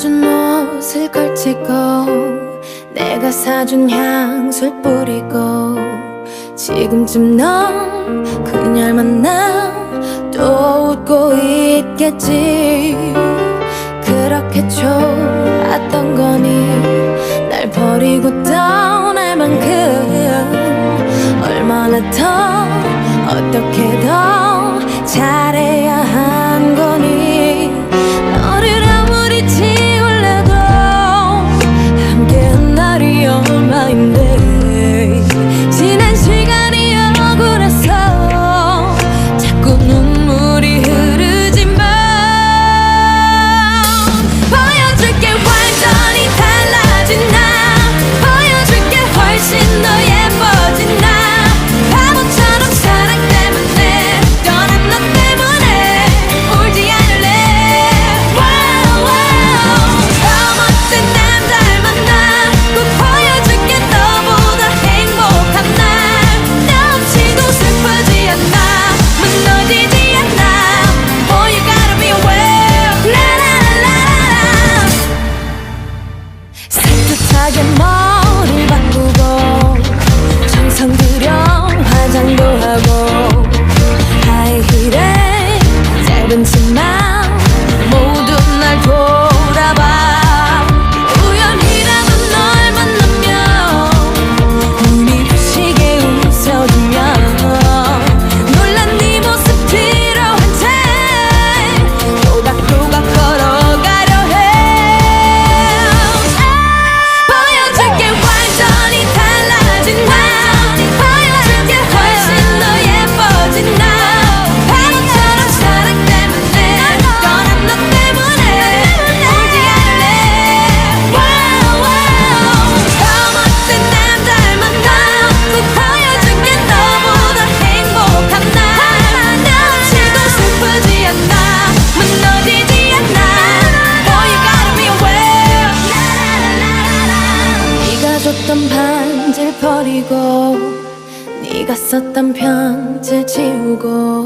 사준 옷을 걸치고 내가 사준 향수를 뿌리고 지금쯤 넌 그녀를 만나 또 웃고 있겠지. 그렇게 좋았던 거니 날 버리고 떠날 만큼 얼마나 더 어떻게 더 급하게 머리를 바꾸고 정성 들여 화장도 하고 줬던 반지를 버리고 네가 썼던 편지 지우고